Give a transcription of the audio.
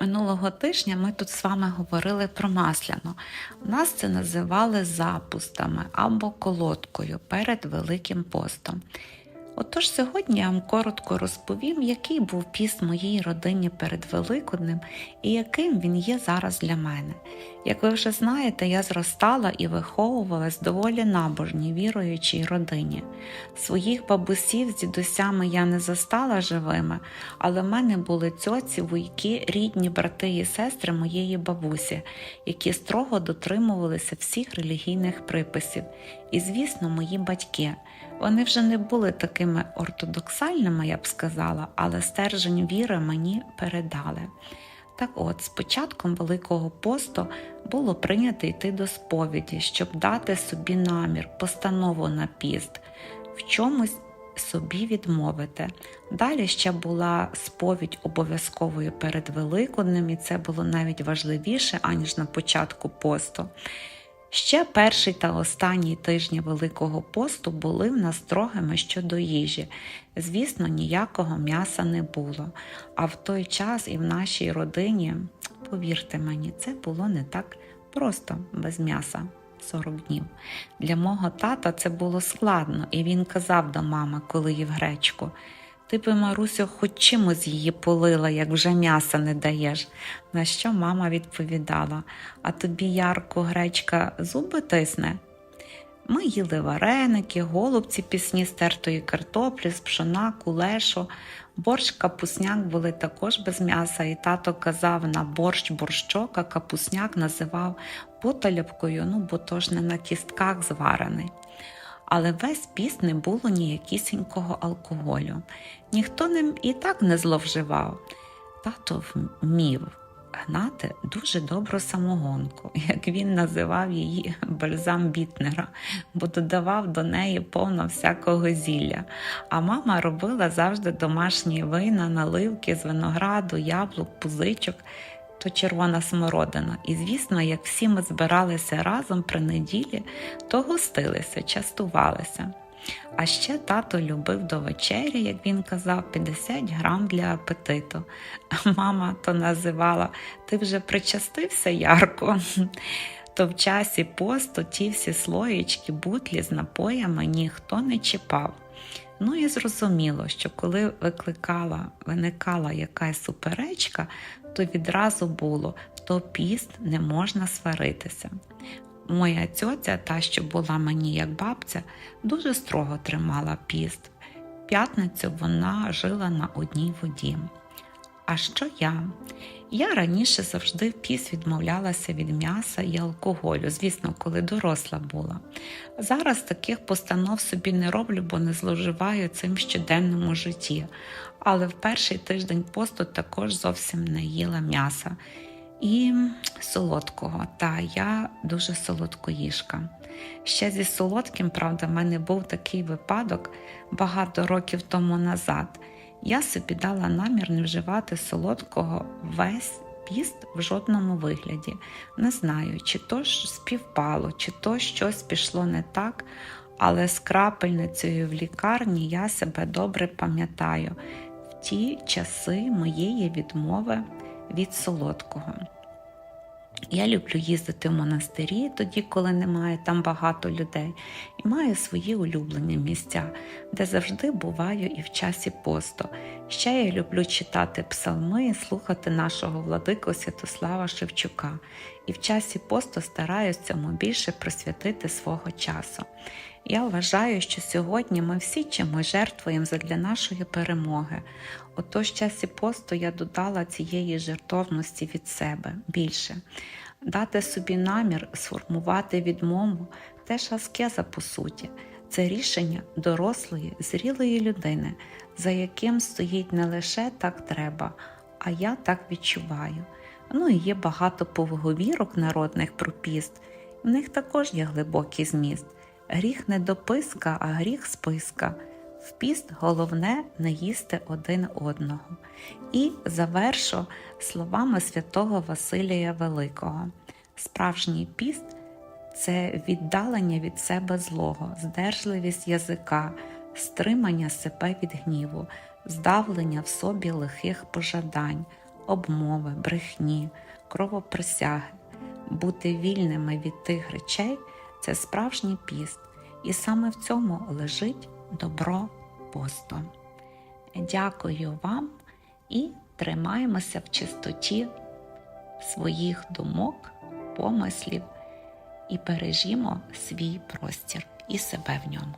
Минулого тижня ми тут з вами говорили про масляну. Нас це називали запустами або колодкою перед Великим постом. Отож, сьогодні я вам коротко розповім, який був піст моїй родині перед Великоднем і яким він є зараз для мене. Як ви вже знаєте, я зростала і виховувалась в доволі набожній віруючій родині. Своїх бабусів з дідусями я не застала живими, але в мене були цьоці, вуйки, рідні брати і сестри моєї бабусі, які строго дотримувалися всіх релігійних приписів. І, звісно, мої батьки. Вони вже не були такими ортодоксальними, я б сказала, але стержень віри мені передали. Так от, з початком Великого посту було прийнято йти до сповіді, щоб дати собі намір, постанову на піст, в чомусь собі відмовити. Далі ще була сповідь обов'язковою перед Великоднем, і це було навіть важливіше, аніж на початку посту. Ще перший та останній тижні Великого посту були в нас строгими щодо їжі. Звісно, ніякого м'яса не було. А в той час і в нашій родині, повірте мені, це було не так просто без м'яса 40 днів. Для мого тата це було складно, і він казав до мами, коли їв гречку. Ти би, Марусю, хоч чимось її полила, як вже м'яса не даєш. На що мама відповідала: А тобі ярко гречка зуби тисне? Ми їли вареники, голубці пісні з тертої картоплі, з пшона, кулешу. Борщ, капусняк були також без м'яса, і тато казав на борщ борщок, а капусняк називав поталябкою, ну бо то ж не на кістках зварений але весь піст не було ніякісінького алкоголю. Ніхто ним і так не зловживав. Тато вмів гнати дуже добру самогонку, як він називав її бальзам бітнера, бо додавав до неї повно всякого зілля. А мама робила завжди домашні вина, наливки з винограду, яблук, пузичок то червона смородина. І, звісно, як всі ми збиралися разом при неділі, то гостилися, частувалися. А ще тато любив до вечері, як він казав, 50 грам для апетиту. Мама то називала Ти вже причастився ярко. То в часі посту ті всі слоєчки, бутлі з напоями ніхто не чіпав. Ну і зрозуміло, що коли викликала, виникала якась суперечка, то відразу було то піст не можна сваритися. Моя цьоця, та, що була мені як бабця, дуже строго тримала піст. П'ятницю вона жила на одній воді. А що я? Я раніше завжди піс відмовлялася від м'яса і алкоголю, звісно, коли доросла була. Зараз таких постанов собі не роблю, бо не зловживаю цим щоденному житті. Але в перший тиждень посту також зовсім не їла м'яса і солодкого. Та я дуже солодкоїжка. Ще зі солодким, правда, в мене був такий випадок багато років тому назад. Я собі дала намір не вживати солодкого весь піст в жодному вигляді. Не знаю, чи то ж співпало, чи то щось пішло не так, але з крапельницею в лікарні я себе добре пам'ятаю в ті часи моєї відмови від солодкого. Я люблю їздити в монастирі тоді, коли немає там багато людей, і маю свої улюблені місця, де завжди буваю і в часі посту. Ще я люблю читати псалми і слухати нашого владику Святослава Шевчука, і в часі посту стараюсь цьому більше присвятити свого часу. Я вважаю, що сьогодні ми всі чимось жертвуємо задля нашої перемоги. Отож, в часі посту я додала цієї жертовності від себе більше. Дати собі намір сформувати відмову теж аскеза по суті. Це рішення дорослої, зрілої людини, за яким стоїть не лише так треба, а я так відчуваю. Ну і є багато поговірок народних про піст, в них також є глибокий зміст. Гріх не дописка, а гріх списка. В піст головне не їсти один одного. І завершу словами святого Василія Великого. Справжній піст це віддалення від себе злого, здержливість язика, стримання себе від гніву, здавлення в собі лихих пожадань, обмови, брехні, кровопросяги. Бути вільними від тих речей це справжній піст, і саме в цьому лежить добро посту. Дякую вам і тримаємося в чистоті своїх думок, помислів і бережімо свій простір і себе в ньому.